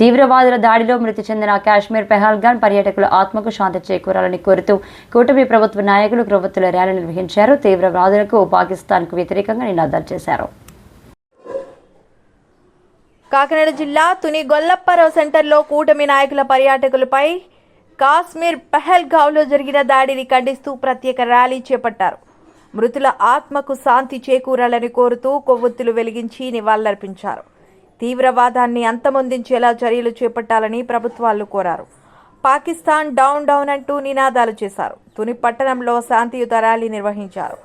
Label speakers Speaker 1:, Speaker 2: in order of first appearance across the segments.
Speaker 1: తీవ్రవాదుల దాడిలో మృతి చెందిన కాశ్మీర్ పెహల్గాన్ పర్యాటకుల ఆత్మకు శాంతి చేకూరాలని కోరుతూ కూటమి ప్రభుత్వ నాయకులు ప్రభుత్వ ర్యాలీ నిర్వహించారు. తీవ్రవాదులకు పాకిస్తాన్కు వ్యతిరేకంగా నినాదాలు చేశారు.
Speaker 2: కాకినాడ జిల్లా తుని గొల్లప్పరావు సెంటర్లో కూటమి నాయకుల పర్యాటకులపై కాశ్మీర్ పెహల్గావ్లో జరిగిన దాడిని ఖండిస్తూ ప్రత్యేక ర్యాలీ చేపట్టారు. మృతుల ఆత్మకు శాంతి చేకూరాలని కోరుతూ కొవ్వొత్తులు వెలిగించి నివాళులర్పించారు. తీవ్రవాదాన్ని అంతమొందించేలా చర్యలు చేపట్టాలని ప్రభుత్వాలు కోరారు. పాకిస్తాన్ డౌన్ డౌన్ అంటూ నినాదాలు చేశారు. తుని పట్టణంలో శాంతియుత ర్యాలీ నిర్వహించారు.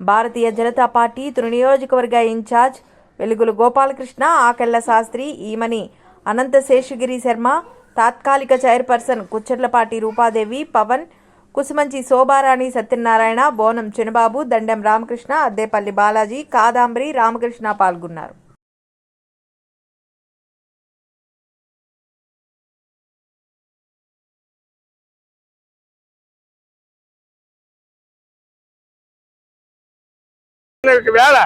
Speaker 2: భారతీయ జనతా పార్టీ తుని నియోజకవర్గ ఇన్ఛార్జ్ వెలుగులు గోపాలకృష్ణ ఆకెళ్ళ శాస్త్రి ఈమని అనంత శేషగిరి శర్మ తాత్కాలిక చైర్పర్సన్ కుచ్చర్లపాటి రూపాదేవి పవన్ కుసుమంచి శోభారాణి సత్యనారాయణ బోనం చినబాబు దండెం రామకృష్ణ అద్దేపల్లి బాలాజీ కాదాంబరి రామకృష్ణ పాల్గొన్నారు.
Speaker 3: వేళ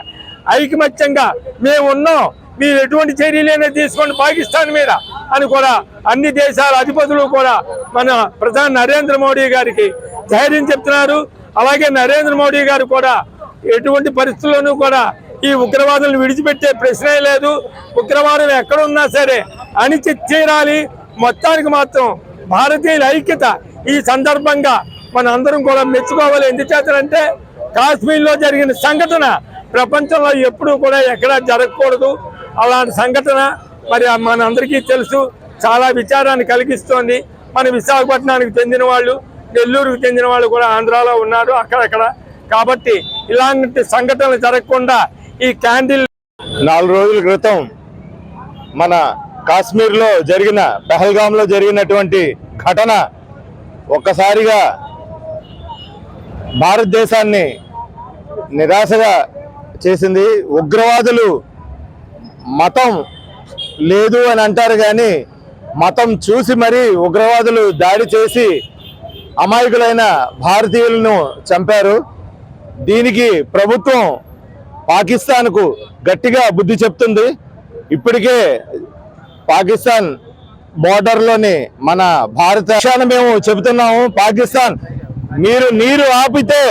Speaker 3: ఐకమత్యంగా మేము ఉన్నాం. మీరు ఎటువంటి చర్యలైనా తీసుకోండి పాకిస్తాన్ మీద అని కూడా అన్ని దేశాల అధిపతులు కూడా మన ప్రధాని నరేంద్ర మోడీ గారికి ధైర్యం చెప్తున్నారు. అలాగే నరేంద్ర మోడీ గారు కూడా ఎటువంటి పరిస్థితుల్లోనూ కూడా ఈ ఉగ్రవాదులను విడిచిపెట్టే ప్రశ్నే లేదు. ఉగ్రవాదం ఎక్కడున్నా సరే అణిచి తీరాలి. మొత్తానికి మాత్రం భారతీయుల ఐక్యత ఈ సందర్భంగా మన అందరం కూడా మెచ్చుకోవాలి. ఎందుచేతంటే కాశ్మీర్లో జరిగిన సంఘటన ప్రపంచంలో ఎప్పుడూ కూడా ఎక్కడా జరగకూడదు. అలాంటి సంఘటన మరి మనందరికీ తెలుసు. చాలా విచారాన్ని కలిగిస్తోంది. మన విశాఖపట్నానికి చెందిన వాళ్ళు నెల్లూరుకు చెందిన వాళ్ళు కూడా ఆంధ్రాలో ఉన్నారు అక్కడక్కడ. కాబట్టి ఇలాంటి సంఘటనలు జరగకుండా ఈ క్యాండిల్
Speaker 4: నాలుగు రోజుల క్రితం మన కాశ్మీర్లో జరిగిన పహల్గాంలో జరిగినటువంటి ఘటన ఒక్కసారిగా భారతదేశాన్ని నిరాశగా చేసింది. ఉగ్రవాదులు మతం లేదు అని అంటారు కానీ మతం చూసి మరీ ఉగ్రవాదులు దాడి చేసి అమాయకులైన భారతీయులను చంపారు. దీనికి ప్రభుత్వం పాకిస్తాన్కు గట్టిగా బుద్ధి చెప్తుంది. ఇప్పటికే పాకిస్తాన్ బోర్డర్లోని మన భారత మేము చెబుతున్నాము పాకిస్తాన్ మీరు నీరు ఆపితే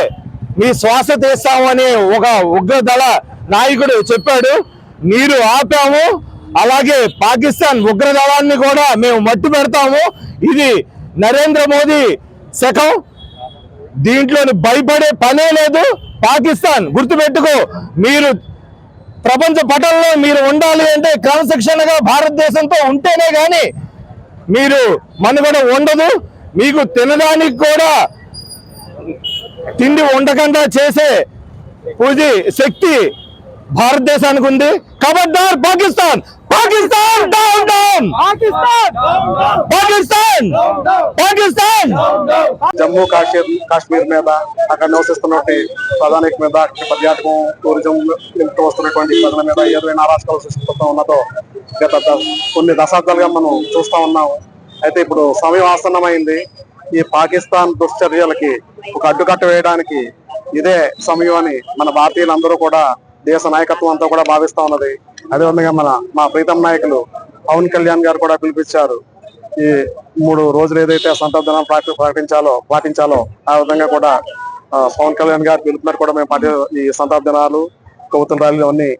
Speaker 4: మీ శ్వాస తీస్తామని ఒక ఉగ్రదళ నాయకుడు చెప్పాడు. మీరు ఆపాము. అలాగే పాకిస్తాన్ ఉగ్రదళాన్ని కూడా మేము మట్టు పెడతాము. ఇది నరేంద్ర మోదీ శకం. దీంట్లోని భయపడే పనే లేదు. పాకిస్తాన్ గుర్తుపెట్టుకో మీరు ప్రపంచ పటంలో మీరు ఉండాలి అంటే క్రమశిక్షణగా భారతదేశంతో ఉంటేనే కానీ మీరు మనుగడ ఉండదు. మీకు తినడానికి కూడా తిండి ఉండకుండా చేసే పూజి శక్తి భారతదేశానికి ఉంది. ఖబర్దార్ Pakistan! Pakistan down down! Pakistan! Pakistan!
Speaker 5: Jammu Kashmir Kashmir మీద అక్కడ నివసిస్తున్నటువంటి ప్రధానిక మీద అక్కడ పర్యాటకం టూరిజం వెళ్తూ వస్తున్నటువంటి ప్రజల మీద ఏదైనా అరాచకాలు సృష్టిస్తూ ఉన్నదో గత కొన్ని దశాబ్దాలుగా మనం చూస్తా ఉన్నాం. అయితే ఇప్పుడు సమయం ఆసన్నమైంది. ఈ పాకిస్తాన్ దుశ్చర్యలకి ఒక అడ్డుకట్ట వేయడానికి ఇదే సమయం అని మన భారతీయులందరూ కూడా దేశ నాయకత్వం అంతా కూడా భావిస్తా ఉన్నది. అదేవిధంగా మన మా ప్రీతం నాయకులు పవన్ కళ్యాణ్ గారు కూడా పిలిపించారు. ఈ మూడు రోజులు ఏదైతే సంతర్ధనం దినం ప్రకటించాలో పాటించాలో ఆ విధంగా కూడా పవన్ కళ్యాణ్ గారు పిలుపునట్టు కూడా మేము పాటి ఈ సంతాప దినాలు కవితల ర్యాలీలు అన్ని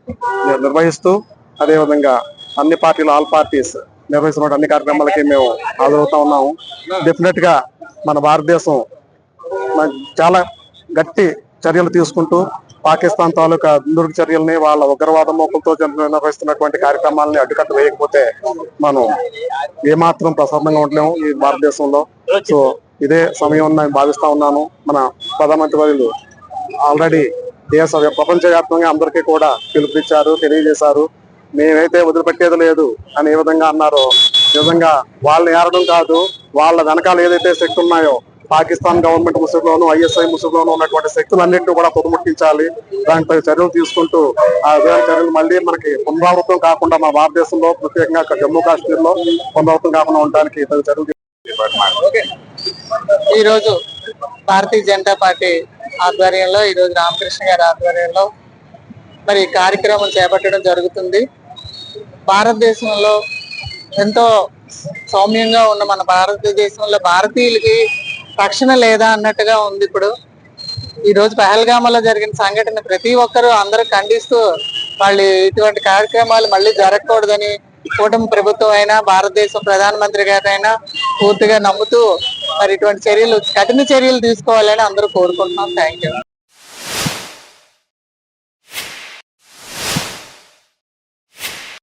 Speaker 5: నిర్వహిస్తూ అదేవిధంగా అన్ని పార్టీలు ఆల్ పార్టీస్ నిర్వహిస్తున్న అన్ని కార్యక్రమాలకి మేము హాజరవుతా ఉన్నాము. డెఫినెట్గా మన భారతదేశం చాలా గట్టి చర్యలు తీసుకుంటూ పాకిస్తాన్ తాలూకా దుర్గ చర్యల్ని వాళ్ళ ఉగ్రవాద మోకులతో నిర్వహిస్తున్నటువంటి కార్యక్రమాలని అడ్డుకట్ట వేయకపోతే మనం ఏమాత్రం ప్రశాంతంగా ఉండలేము ఈ భారతదేశంలో. సో ఇదే సమయం అని నేను భావిస్తా ఉన్నాను. మన ప్రధానమంత్రి వర్యులు ఆల్రెడీ దేశ ప్రపంచ వ్యాప్తంగా అందరికీ కూడా పిలుపునిచ్చారు తెలియజేశారు. మేమైతే వదిలిపెట్టేది లేదు అని ఏ విధంగా అన్నారో నిజంగా వాళ్ళని ఏరడం కాదు వాళ్ళ వెనకాల ఏదైతే శక్తులు ఉన్నాయో పాకిస్తాన్ గవర్నమెంట్ ముసుగులోను ఐఎస్ఐ ముసుగులోను ఉన్నటువంటి శక్తులన్నింటినీ కూడా తుదముట్టించాలి దానిపై చర్యలు తీసుకుంటూ ఆ విధమైన చర్యలు మళ్ళీ మనకి పునరావృతం కాకుండా మన భారతదేశంలో ప్రత్యేకంగా జమ్మూ కాశ్మీర్లో పునరావృతం కాకుండా ఉండడానికి తగు చర్యలు
Speaker 6: ఈరోజు భారతీయ జనతా పార్టీ ఆధ్వర్యంలో ఈ రోజు రామకృష్ణ గారి ఆధ్వర్యంలో మరి ఈ కార్యక్రమం చేపట్టడం జరుగుతుంది. భారతదేశంలో ఎంతో సౌమ్యంగా ఉన్న మన భారతదేశంలో భారతీయులకి రక్షణ లేదా అన్నట్టుగా ఉంది ఇప్పుడు. ఈ రోజు పహల్గామలో జరిగిన సంఘటన ప్రతి ఒక్కరూ అందరూ ఖండిస్తూ వాళ్ళు ఇటువంటి కార్యక్రమాలు మళ్ళీ జరగకూడదని కూటమి ప్రభుత్వం అయినా భారతదేశం ప్రధానమంత్రి గారైనా పూర్తిగా నమ్ముతూ మరి ఇటువంటి చర్యలు కఠిన చర్యలు తీసుకోవాలని అందరూ కోరుకుంటున్నాం. Thank you